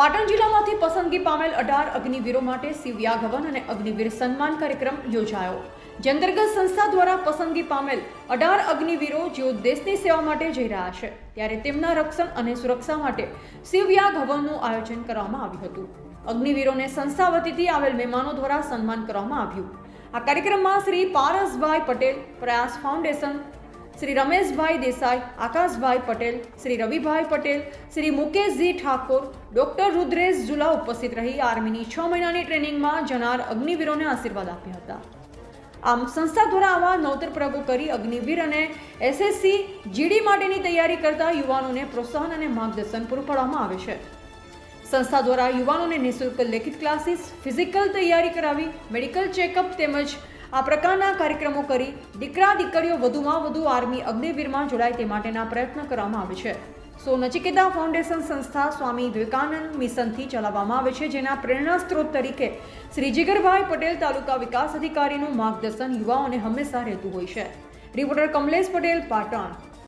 પાટણ જિલ્લામાંથી પસંદગી પામેલ અઢાર અગ્નિવીરો માટે શિવયા હવન અને અગ્નિવીર સન્માન કાર્યક્રમ યોજાયો. જે અંતર્ગત સંસ્થા દ્વારા પસંદગી પામેલ અઢાર અગ્નિવીરો જેઓ દેશની સેવા માટે જઈ રહ્યા છે, ત્યારે તેમના રક્ષણ અને સુરક્ષા માટે શિવયાગ હવનનું આયોજન કરવામાં આવ્યું હતું. અગ્નિવીરોને સંસ્થા વતીથી આવેલ મહેમાનો દ્વારા સન્માન કરવામાં આવ્યું. આ કાર્યક્રમમાં શ્રી પારસભાઈ પટેલ, પ્રયાસ ફાઉન્ડેશન શ્રી રમેશભાઈ દેસાઈ, આકાશભાઈ પટેલ, શ્રી રવિભાઈ પટેલ, શ્રી મુકેશજી ઠાકોર, ડોક્ટર રુદ્રેશ ઝુલા ઉપસ્થિત રહી આર્મીની છ મહિનાની ટ્રેનિંગમાં જનાર અગ્નિવીરોને આશીર્વાદ આપ્યા હતા. આમ સંસ્થા દ્વારા આવા નવતર પ્રયોગો કરી અગ્નિવીર અને એસએસસી જીડી માટેની તૈયારી કરતા યુવાનોને પ્રોત્સાહન અને માર્ગદર્શન પૂરું પાડવામાં આવે છે. સંસ્થા દ્વારા યુવાનોને નિઃશુલ્ક લેખિત ક્લાસીસ, ફિઝિકલ તૈયારી કરાવી, મેડિકલ ચેકઅપ તેમજ આ પ્રકારના કાર્યક્રમો કરી દીકરા દીકરીઓ વધુમાં વધુ આર્મી અગ્નિવીરમાં જોડાય તે માટેના પ્રયત્ન કરવામાં આવે છે. સો નચિકેતા ફાઉન્ડેશન સંસ્થા સ્વામી વિવેકાનંદ મિશનથી ચલાવવામાં આવે છે, જેના પ્રેરણા સ્ત્રોત તરીકે શ્રી જીગરભાઈ પટેલ તાલુકા વિકાસ અધિકારીનું માર્ગદર્શન યુવાઓને હંમેશા રહેતું હોય છે. રિપોર્ટર કમલેશ પટેલ, પાટણ.